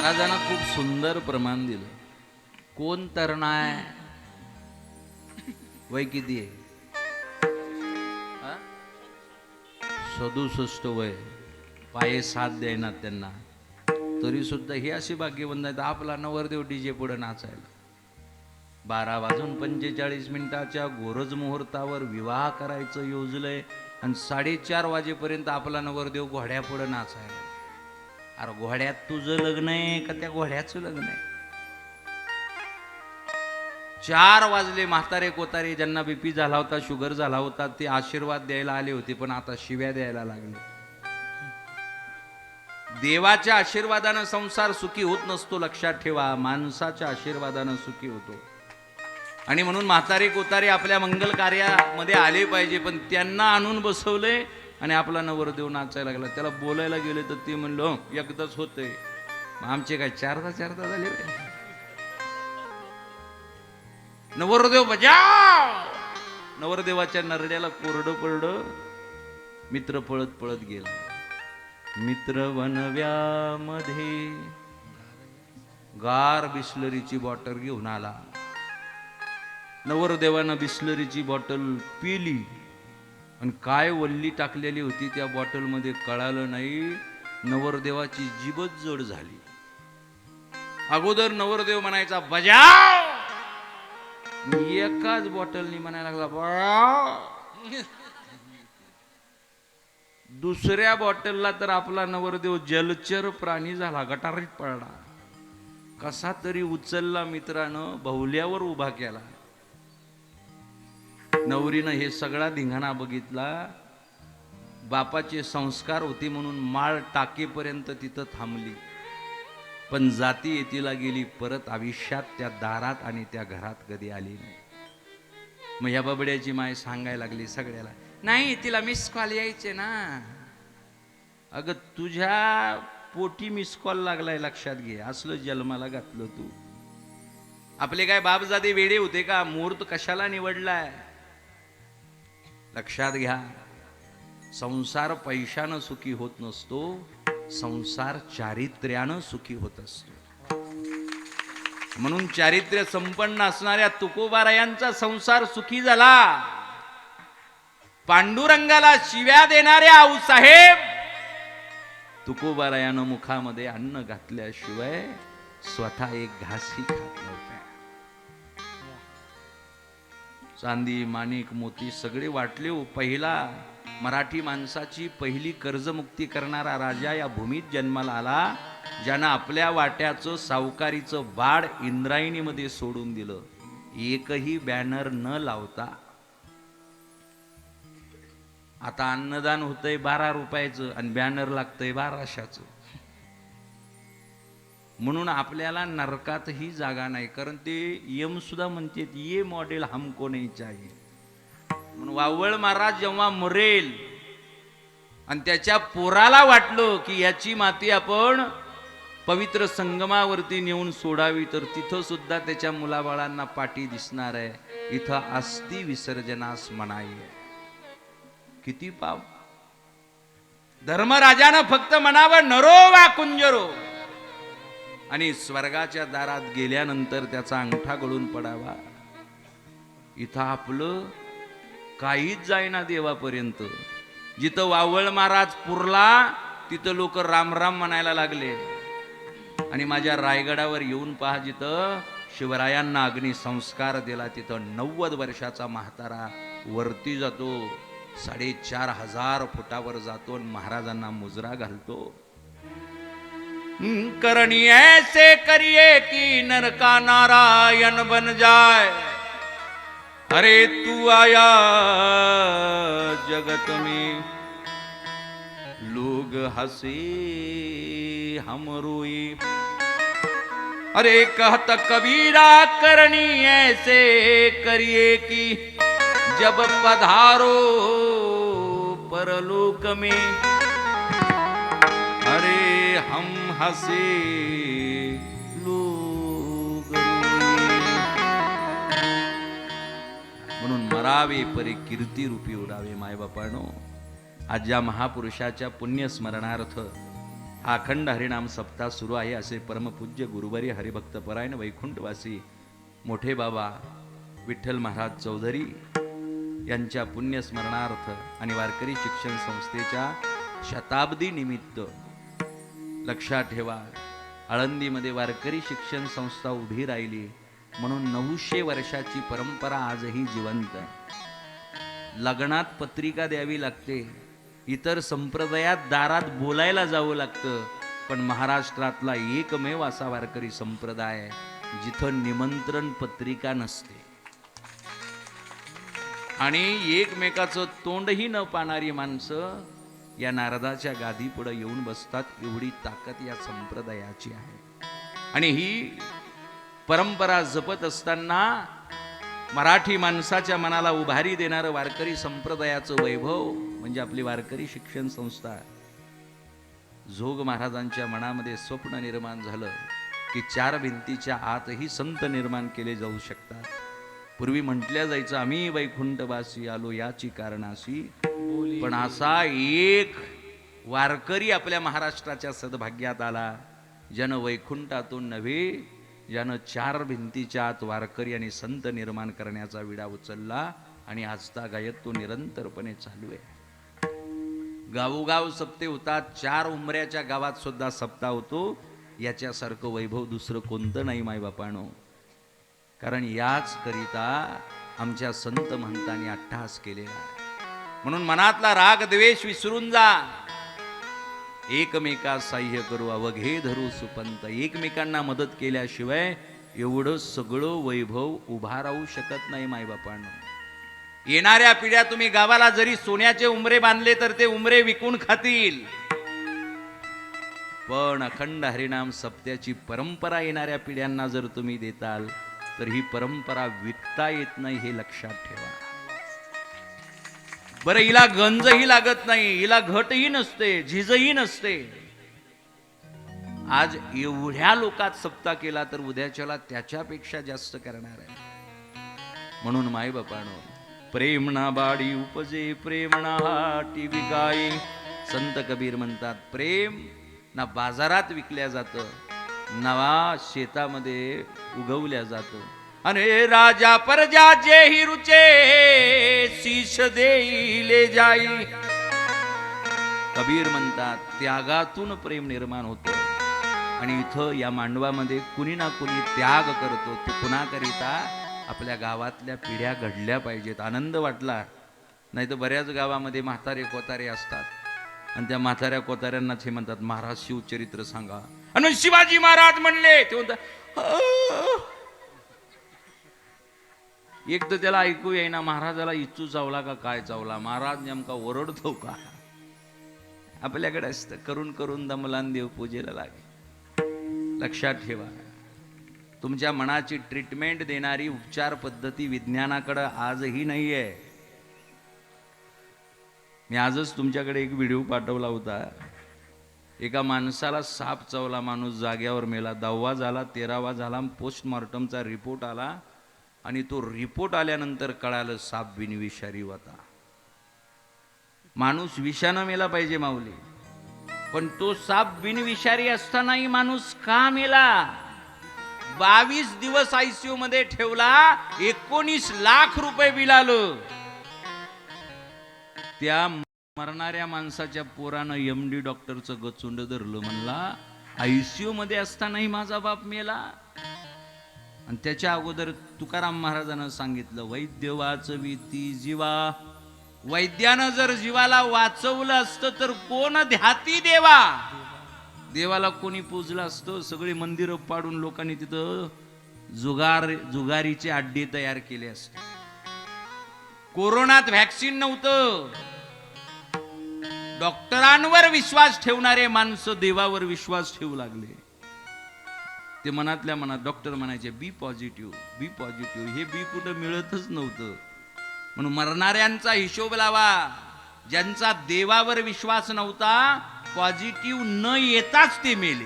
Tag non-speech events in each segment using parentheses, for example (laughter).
महाराजांना खूप सुंदर प्रमाण दिलं. कोण तरणाय? वय किती आहे? सदुसष्ट वय. पाये साथ देणार त्यांना. तरी सुद्धा ही अशी भाग्यवंत आहेत आपला नवरदेव डीजे पुढे नाचायला. बारा वाजून पंचेचाळीस मिनिटाच्या गोरज मुहूर्तावर विवाह करायचं योजलंय आणि साडेचार वाजेपर्यंत आपला नवरदेव घोड्या पुढे नाचायला. अरे घोड्यात तुझं लग्न आहे का त्या घोड्याचं लग्न आहे? चार वाजले म्हातारे कोतारे ज्यांना बीपी झाला होता शुगर झाला होता ते आशीर्वाद द्यायला आले होते पण आता शिव्या द्यायला लागले. देवाच्या आशीर्वादानं संसार सुखी होत नसतो लक्षात ठेवा. माणसाच्या आशीर्वादानं सुखी होतो. आणि म्हणून म्हातारे कोतारे आपल्या मंगल कार्यामध्ये आले पाहिजे पण त्यांना आणून बसवले आणि आपला नवरदेव नाचायला लागला. त्याला बोलायला गेले तर ते म्हणलं एकदाच होतंय. आमचे काय चारदा चारदा झाले नवरदेव बजाव! नवरदेवाच्या नरड्याला कोरडं पडलं. मित्र पळत पळत गेला. मित्र वनव्यामध्ये गार बिस्लरीची बॉटल घेऊन आला. नवरदेवानं बिस्लरीची बॉटल पिली. आणि काय वल्ली टाकलेली होती त्या बॉटलमध्ये कळालं नाही. नवरदेवाची जीबच जड झाली. अगोदर नवरदेव म्हणायचा बजाव! एकाच बॉटलनी म्हणायला लागला दुसऱ्या बॉटलला तर आपला नवरदेव जलचर प्राणी झाला गटारीत पडला. कसा तरी उचलला मित्रानं बहुल्यावर उभा केला. नवरीनं हे सगळा धिंगाणा बघितला. बापाचे संस्कार होते म्हणून माळ टाकेपर्यंत तिथं थांबली. पण जाती येतीला गेली परत आयुष्यात त्या दारात आणि त्या घरात कधी आली नाही. मग ह्या बबड्याची माय सांगायला लागली सगळ्याला नाही तिला मिस कॉल यायचे ना. अगं तुझ्या पोटी मिस कॉल लागलाय लक्षात घे. असलं जन्माला घातलं तू. आपले काय बापजादे वेडे होते का? मुहूर्त कशाला निवडलाय? लक्षात घ्या. संसार पैशानं सुखी होत नसतो संसार चारित्र्यानं सुखी होत असतो. म्हणून चारित्र्य संपन्न असणाऱ्या तुकोबारायांचा संसार सुखी झाला. पांडुरंगाला शिव्या देणाऱ्या आऊसाहेब तुकोबारायानं मुखामध्ये अन्न घातल्याशिवाय स्वतः एक घासी खा चांदी माणिक मोती सगळे वाटले हो. पहिला मराठी माणसाची पहिली कर्जमुक्ती करणारा राजा या भूमीत जन्माला आला ज्यानं आपल्या वाट्याचं सावकारीचं बाड इंद्रायणीमध्ये सोडून दिलं. एकही बॅनर न लावता. आता अन्नदान होतंय बारा रुपयाचं आणि बॅनर लागतंय बाराशाचं. म्हणून आपल्याला नरकातही जागा नाही. कारण ते यम सुद्धा म्हणते ये मॉडेल हमको नाही चाहिए. म्हणून वावळ महाराज जेव्हा मरेल आणि त्याच्या पोराला वाटलं की याची माती आपण पवित्र संगमावरती नेऊन सोडावी तर तिथं सुद्धा त्याच्या मुलाबाळांना पाठी दिसणार आहे. इथं अस्थि विसर्जनास मनाई किती पाव धर्मराजानं फक्त म्हणावं नरो वा कुंजरो. आणि स्वर्गाच्या दारात गेल्यानंतर त्याचा अंगठा गळून पडावा. इथं आपलं काहीच जायना देवापर्यंत. जिथं वावळ महाराज पुरला तिथं लोक रामराम म्हणायला लागले. आणि माझ्या रायगडावर येऊन पहा जिथं शिवरायांना अग्नी संस्कार दिला तिथं नव्वद वर्षाचा म्हातारा वरती जातो साडेचार हजार फुटावर जातो आणि महाराजांना मुजरा घालतो. करणी ऐसे करिए कि नर का नारायण बन जाए। अरे तू आया जगत में। लोग हंसे हम रोए अरे कहत कबीरा करनी ऐसे करिए कि जब पधारो परलोक में। अरे हम हसे म्हणून मरावे परे कीर्ती रूपी उडावे मायबापानो आज ज्या महापुरुषाच्या पुण्यस्मरणार्थ हा अखंड हरिनाम सप्ताह सुरू आहे असे परमपूज्य गुरुवारी हरिभक्त परायण वैकुंठवासी मोठे बाबा विठ्ठल महाराज चौधरी यांच्या पुण्यस्मरणार्थ आणि वारकरी शिक्षण संस्थेच्या शताब्दी निमित्त लक्षात ठेवा. आळंदीमध्ये वारकरी शिक्षण संस्था उभी राहिली. म्हणून नऊशे वर्षाची परंपरा आजही जिवंत लग्नात पत्रिका द्यावी लागते. इतर संप्रदायात दारात बोलायला जावं लागतं. पण महाराष्ट्रातला एकमेव असा वारकरी संप्रदाय आहे, जिथं निमंत्रण पत्रिका नसते. आणि एकमेकाचं तोंडही न पाहणारी माणसं या नारदाच्या गादी पुढे येऊन बसतात एवढी ताकद या संप्रदायाची आहे. आणि ही परंपरा जपत असताना मराठी माणसाच्या मनाला उभारी देणारं वारकरी संप्रदायाचं वैभव म्हणजे आपली वारकरी शिक्षण संस्था. जोग महाराजांच्या मनामध्ये स्वप्न निर्माण झालं की चार भिंतीच्या आतही संत निर्माण केले जाऊ शकतात. पूर्वी म्हटल्या जायचं आम्ही वैकुंठवासी आलो याची कारणाशी पण असा एक वारकरी आपल्या महाराष्ट्राच्या सद्भाग्यात आला ज्यानं वैकुंठातून नव्हे ज्यानं चार भिंतीच्या आत वारकरी आणि संत निर्माण करण्याचा विडा उचलला आणि आजता गायत तो निरंतरपणे चालू आहे. गावोगाव सप्ते होतात चार उमऱ्याच्या गावात सुद्धा सप्ता होतो याच्यासारखं वैभव दुसरं कोणतं नाही मायबापानो. कारण याच करिता आमच्या संत महंतांनी अट्टहास केलेला आहे. म्हणून मनातला राग द्वेष विसरून जा. एकमेका साह्य करू अवघे धरू सुपंत. एकमेकांना मदत केल्याशिवाय एवढं सगळं वैभव उभा राहू शकत नाही मायबापांना येणाऱ्या पिढ्या तुम्ही गावाला जरी सोन्याचे उमरे बांधले तर ते उमरे विकून खातील. पण अखंड हरिनाम सप्त्याची परंपरा येणाऱ्या पिढ्यांना जर तुम्ही देताल तर ही परंपरा विकता येत नाही हे लक्षात ठेवा. बरं हिला गंजही लागत नाही हिला घटही नसते झिजही नसते. आज एवढ्या लोकात सप्ता केला तर उद्याच्याला त्याच्यापेक्षा जास्त करणार आहे. म्हणून माय बापानो प्रेमणा बाडी उपजे प्रेमना हाटी विकाई. संत कबीर म्हणतात प्रेम ना बाजारात विकल्या जातं नवा शेतामध्ये उगवल्या जातं. आणि राजा परजा जे हि रुचे शीश देईले जाई कबीर म्हणतात त्यागातून प्रेम निर्माण होतो आणि इथं या मांडवामध्ये कुणी ना कुणी त्याग करतो तो कुणाकरिता आपल्या गावातल्या पिढ्या घडल्या पाहिजेत आनंद वाटला नाही तर बऱ्याच गावामध्ये म्हातारे कोतारे असतात आणि त्या म्हाताऱ्या कोताऱ्यांनाच हे म्हणतात महाराज शिवचरित्र सांगा आणि शिवाजी महाराज म्हणले ते म्हणतात एक तर त्याला ऐकू येईना महाराजाला इच्छू चावला का काय चावला? महाराज नेमका ओरडतो का? आपल्याकडे असतं करून करून दमलान देव पूजेला लागे. लक्षात ठेवा. तुमच्या मनाची ट्रीटमेंट देणारी उपचार पद्धती विज्ञानाकडे आजही नाही आहे मी आजच तुमच्याकडे एक व्हिडिओ पाठवला होता. एका माणसाला साप चावला माणूस जाग्यावर मेला दहावा झाला तेरावा झाला पोस्टमॉर्टमचा रिपोर्ट आला. आणि तो रिपोर्ट आल्यानंतर कळालं साप बिनविषारी होता. माणूस विषानं मेला पाहिजे माऊली. पण तो साप बिनविषारी असतानाही माणूस का मेला? बावीस दिवस आयसीयू मध्ये ठेवला एकोणीस लाख रुपये बिल आलं त्या मरणाऱ्या माणसाच्या पोरानं एम डी डॉक्टरचं गचुंड धरलं म्हणला आयसीयू मध्ये असतानाही माझा बाप मेला. आणि त्याच्या अगोदर तुकाराम महाराजांना सांगितलं वैद्य वाचविती जीवा. वैद्यानं जर जीवाला वाचवलं असतं तर कोण ध्याती देवा? देवाला कोणी पूजलं असतं? सगळी मंदिरं पाडून लोकांनी तिथं जुगार जुगारीचे अड्डे तयार केले असते. कोरोनात व्हॅक्सिन नव्हतं. डॉक्टरांवर विश्वास ठेवणारे माणसं देवावर विश्वास ठेवू लागले. ते मनातल्या मनात डॉक्टर म्हणायचे बी पॉझिटिव्ह बी पॉझिटिव्ह. हे बी कुठं मिळतच नव्हतं. म्हणून मरणाऱ्यांचा हिशोब लावा. ज्यांचा देवावर विश्वास नव्हता पॉझिटिव्ह न येताच ते मेले.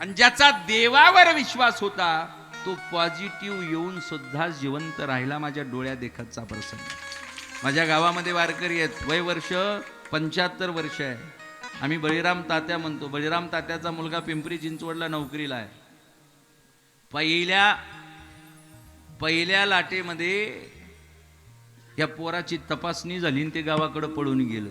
आणि ज्याचा देवावर विश्वास होता तो पॉझिटिव्ह येऊन सुद्धा जिवंत राहिला माझ्या डोळ्या देखतचा प्रसंग. माझ्या गावामध्ये वारकरी आहेत. वय वर्ष पंच्याहत्तर वर्ष आहे. आम्ही बळीराम तात्या म्हणतो. बळीराम तात्याचा मुलगा पिंपरी चिंचवडला नोकरीला आहे. पहिल्या पहिल्या लाटेमध्ये या पोराची तपासणी झाली आणि ते गावाकडं पळून गेलं.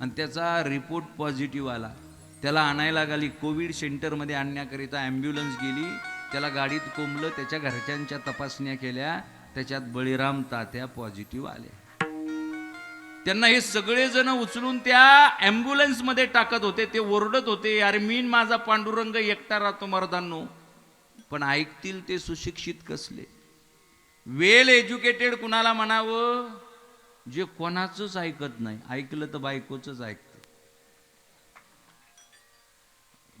आणि त्याचा रिपोर्ट पॉझिटिव्ह आला. त्याला आणायला गेली कोविड सेंटरमध्ये आणण्याकरिता ॲम्ब्युलन्स गेली. त्याला गाडीत कोंबलं. त्याच्या घरच्यांच्या तपासण्या केल्या. त्याच्यात बळीराम तात्या पॉझिटिव्ह आल्या. त्यांना हे सगळेजण उचलून त्या ॲम्ब्युलन्समध्ये टाकत होते ते ओरडत होते अरे मीन माझा पांडुरंग एकटा राहतो मर्दांनो. पण ऐकतील ते सुशिक्षित कसले? वेल एज्युकेटेड कुणाला म्हणावं? जे कोणाचंच ऐकत नाही. ऐकलं तर बायकोच ऐकतं.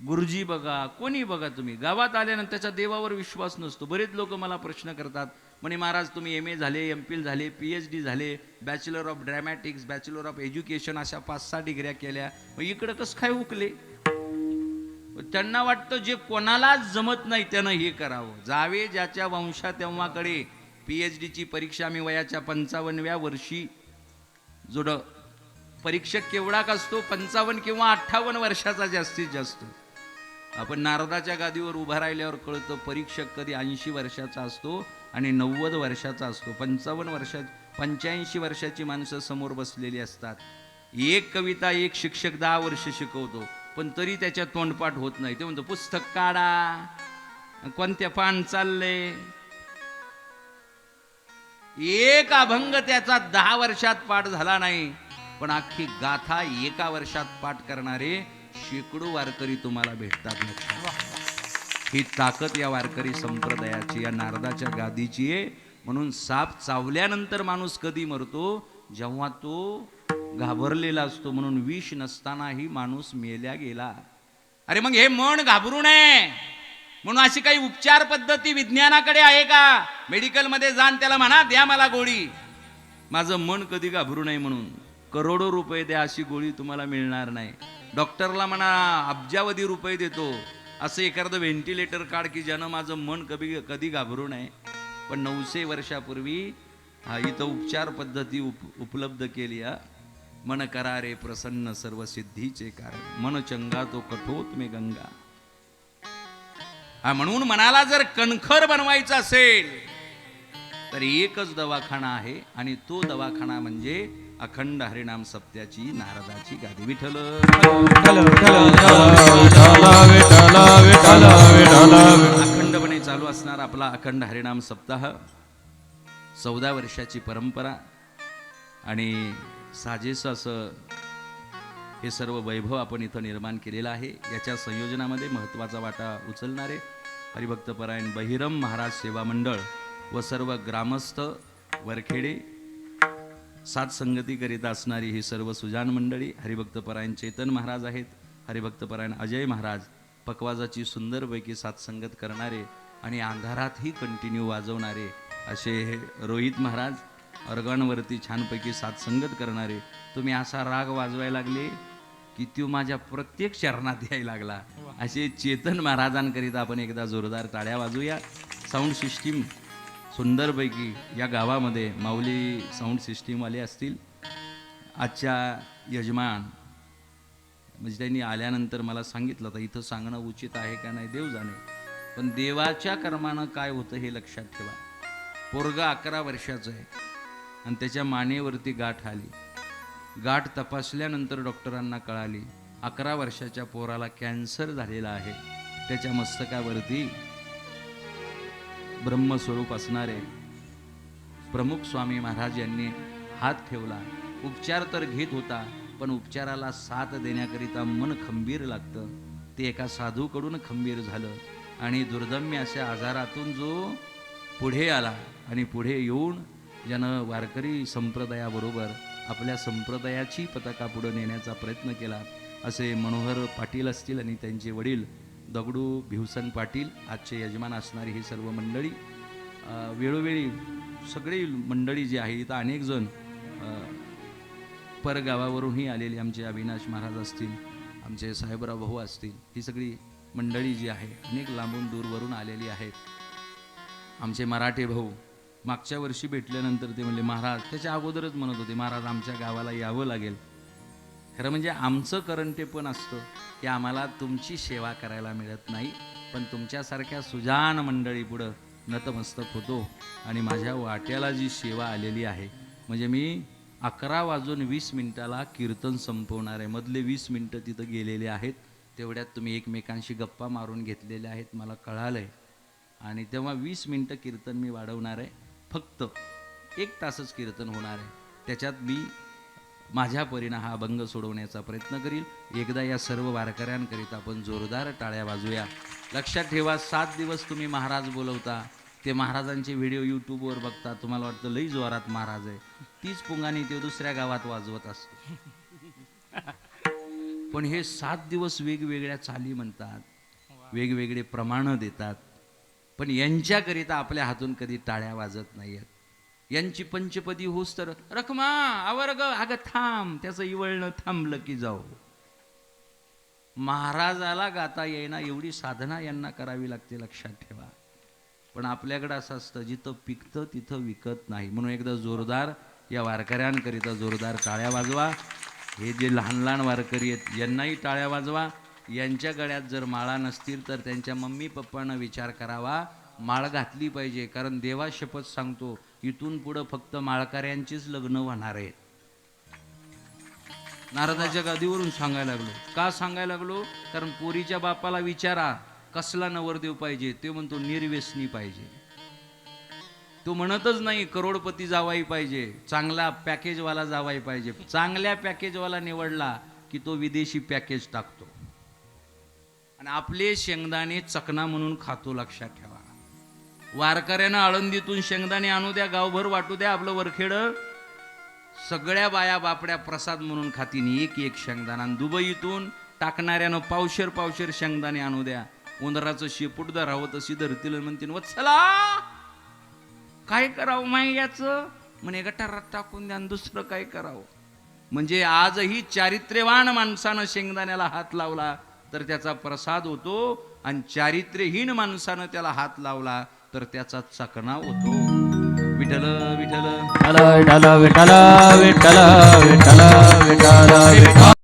गुरुजी बघा कोणी बघा तुम्ही? गावात आल्यानंतर त्याच्या देवावर विश्वास नसतो. बरेच लोक मला प्रश्न करतात म्हणे महाराज तुम्ही एम ए झाले एम फिल झाले पी एच डी झाले bachelor of dramatics bachelor of education अशा पाच सहा डिग्र्या केल्या. मग इकडं कसं काय उकले त्यांना वाटतं जे कोणालाच जमत नाही त्यानं हे करावं. जावे ज्याच्या वंशा तेव्हाकडे. पी एच डीची परीक्षा आम्ही वयाच्या पंचावन्नव्या वर्षी. जोड परीक्षक केवढा असतो? पंचावन्न किंवा अठ्ठावन्न वर्षाचा जास्तीत जास्त. आपण नारदाच्या गादीवर उभा राहिल्यावर कळतं परीक्षक कधी ऐंशी वर्षाचा असतो. आणि नव्वद वर्षाचा असतो. पंचावन्न वर्षा पंच्याऐंशी वर्षाची माणसं समोर बसलेली असतात. एक कविता एक शिक्षक दहा वर्ष शिकवतो पण तरी त्याच्या तोंडपाठ होत नाही. ते म्हणतो पुस्तक काढा. कोणत्या पान चालले? एक अभंग त्याचा दहा वर्षात पाठ झाला नाही पण अख्खी गाथा एका वर्षात पाठ करणारे शेकडो वारकरी तुम्हाला भेटतात. नक्की ही ताकद या वारकरी संप्रदायाची या नारदाच्या गादीची आहे. म्हणून साप चावल्यानंतर माणूस कधी मरतो? जेव्हा तो घाबरलेला असतो म्हणून विष नसतानाही माणूस मेल्या गेला. अरे मग हे मन घाबरू नये. म्हणून अशी काही उपचार पद्धती विज्ञानाकडे आहे का? मेडिकलमध्ये जाण त्याला म्हणा द्या मला गोळी. माझं मन कधी घाबरू नये म्हणून. करोडो रुपये द्या अशी गोळी तुम्हाला मिळणार नाही. डॉक्टरला म्हणा अब्जावधी रुपये देतो. असं एखादं व्हेंटिलेटर काढ की ज्यानं माझं मन कधी कधी घाबरू नये. पण नऊशे वर्षापूर्वी हा इथं उपचार पद्धती उप उपलब्ध केली हा. मन करारे प्रसन्न सर्व सिद्धीचे कारण. मन चंगा तो कठोत मे गंगा. हा म्हणून मनाला जर कणखर बनवायचं असेल तर एकच दवाखाना आहे आणि तो दवाखाना म्हणजे अखंड हरिनाम सत्याची नारदाची गादी विठल अखंडपणे चालू असणार आपला अखंड हरिनाम सप्ताह. चौदा वर्षाची परंपरा आणि साजेस असं हे सर्व वैभव आपण इथं निर्माण केलेलं आहे. याच्या संयोजनामध्ये महत्त्वाचा वाटा उचलणारे हरिभक्तपरायण बहिरम महाराज सेवा मंडळ व सर्व ग्रामस्थ वरखेडे सात करीत असणारी ही सर्व सुजान मंडळी हरिभक्तपरायण चेतन महाराज आहेत. हरिभक्तपरायण अजय महाराज पकवाजाची सुंदरपैकी सात संगत करणारे आणि अंधारातही कंटिन्यू वाजवणारे असे हे रोहित महाराज अर्गांवरती छानपैकी सात संगत करणारे. तुम्ही असा राग वाजवायला लागले की तो माझ्या प्रत्येक चरणात यायला लागला. असे चेतन महाराजांकरिता आपण एकदा जोरदार टाळ्या वाजूया. साऊंड सिस्टीम सुंदरपैकी या गावामध्ये माऊली साऊंड सिस्टीमवाले असतील आजच्या यजमान म्हणजे त्यांनी आल्यानंतर मला सांगितलं तर इथं सांगणं उचित आहे का नाही देव जाणे. पण देवाच्या कर्मानं काय होतं हे लक्षात ठेवा. पोरगं अकरा वर्षाचं आहे आणि त्याच्या मानेवरती गाठ आली. गाठ तपासल्यानंतर डॉक्टरांना कळाली अकरा वर्षाच्या पोराला कॅन्सर झालेला आहे. त्याच्या मस्तकावरती ब्रह्मस्वरूप असणारे प्रमुख स्वामी महाराज यांनी हात ठेवला. उपचार तर घेत होता पण उपचाराला साथ देण्याकरिता मन खंबीर लागतं. ते एका साधूकडून खंबीर झालं आणि दुर्दम्य अशा आजारातून जो पुढे आला आणि पुढे येऊन ज्यानं वारकरी संप्रदायाबरोबर आपल्या संप्रदायाची पताका पुढं नेण्याचा प्रयत्न केला असे मनोहर पाटील असतील आणि त्यांचे वडील दगडू भिवसन पाटील आजचे यजमान असणारी ही सर्व मंडळी वेळोवेळी सगळी मंडळी जी आहे इथं अनेकजण परगावावरूनही आलेली आमचे अविनाश महाराज असतील आमचे साहेबराव भाऊ असतील ही सगळी मंडळी जी आहे अनेक लांबून दूरवरून आलेली आहेत. आमचे मराठे भाऊ मागच्या वर्षी भेटल्यानंतर ते म्हणले महाराज त्याच्या अगोदरच म्हणत होते महाराज आमच्या गावाला यावं लागेल. खरं म्हणजे आमचं करंटे पण असतं की आम्हाला तुमची सेवा करायला मिळत नाही पण तुमच्यासारख्या सुजान मंडळी पुढं नतमस्तक होतो आणि माझ्या वाट्याला जी सेवा आलेली आहे म्हणजे मी अकरा वाजून वीस मिनटाला कीर्तन संपवणार आहे. मधले वीस मिनटं तिथं गेलेले आहेत तेवढ्यात तुम्ही एकमेकांशी गप्पा मारून घेतलेल्या आहेत मला कळालं आहे आणि तेव्हा वीस मिनटं कीर्तन मी वाढवणार आहे. फक्त एक तासच कीर्तन होणार आहे. त्याच्यात मी माझ्या परीनं हा अभंग सोडवण्याचा प्रयत्न करील एकदा या सर्व वारकऱ्यांकरिता आपण जोरदार टाळ्या वाजूया. लक्षात ठेवा सात दिवस तुम्ही महाराज बोलवता. ते महाराजांचे व्हिडिओ यूट्यूबवर बघता. तुम्हाला वाटतं लई जोरात महाराज आहे. तीच पुंगाने ते दुसऱ्या गावात वाजवत असतो. (laughs) पण हे सात दिवस वेगवेगळ्या चाली म्हणतात. वेगवेगळे प्रमाणं देतात. पण यांच्याकरिता आपल्या हातून कधी टाळ्या वाजत नाहीयेत. यांची पंचपदी होस तर रखमा आवर्ग अगं थांब त्याचं इवळणं थांबलं की जाऊ. महाराजाला गाता येईना एवढी साधना यांना करावी लागते लक्षात ठेवा. पण आपल्याकडं असं असतं जिथं पिकतं तिथं विकत नाही. म्हणून एकदा जोरदार या वारकऱ्यांकरिता जोरदार टाळ्या वाजवा. हे जे लहान लहान वारकरी आहेत यांनाही टाळ्या वाजवा. यांच्या गळ्यात जर माळा नसतील तर त्यांच्या मम्मी पप्पानं विचार करावा. माळ घातली पाहिजे कारण देवा शपथ सांगतो इथून पुढं फक्त माळकऱ्यांचीच लग्न होणार आहेत. नारदाच्या गादीवरून सांगायला लागलो. का सांगायला लागलो? कारण पोरीच्या बापाला विचारा कसला नवरदेव पाहिजे? ते म्हणतो निर्व्यसनी पाहिजे. तो म्हणतच नाही करोडपती जावाई पाहिजे चांगला पॅकेजवाला जावाई पाहिजे. चांगल्या पॅकेजवाला निवडला की तो विदेशी पॅकेज टाकतो. आणि आपले शेंगदाणे चकना म्हणून खातो लक्षात ठेवा. वारकऱ्यानं आळंदीतून शेंगदाणे आणू द्या गावभर वाटू द्या आपलं वरखेड. सगळ्या बाया बापड्या प्रसाद म्हणून खातीन एक एक शेंगदाणा. आणि दुबईतून टाकणाऱ्यानं पावशेर पावशेर शेंगदाणे आणू द्या. उंदराचं शेपूट धरावं तशी धरतील म्हणतील वत्सला काय करावं माय याचं? म्हणे गटारात टाकून द्या आणि दुसरं काय करावं? म्हणजे आजही चारित्र्यवान माणसानं शेंगदाण्याला हात लावला तर त्याचा प्रसाद होतो. आणि चारित्र्यहीन माणसानं त्याला हात लावला तर त्याचा चकना होतो. विठल विठल विठल विठल विठल विठल विठल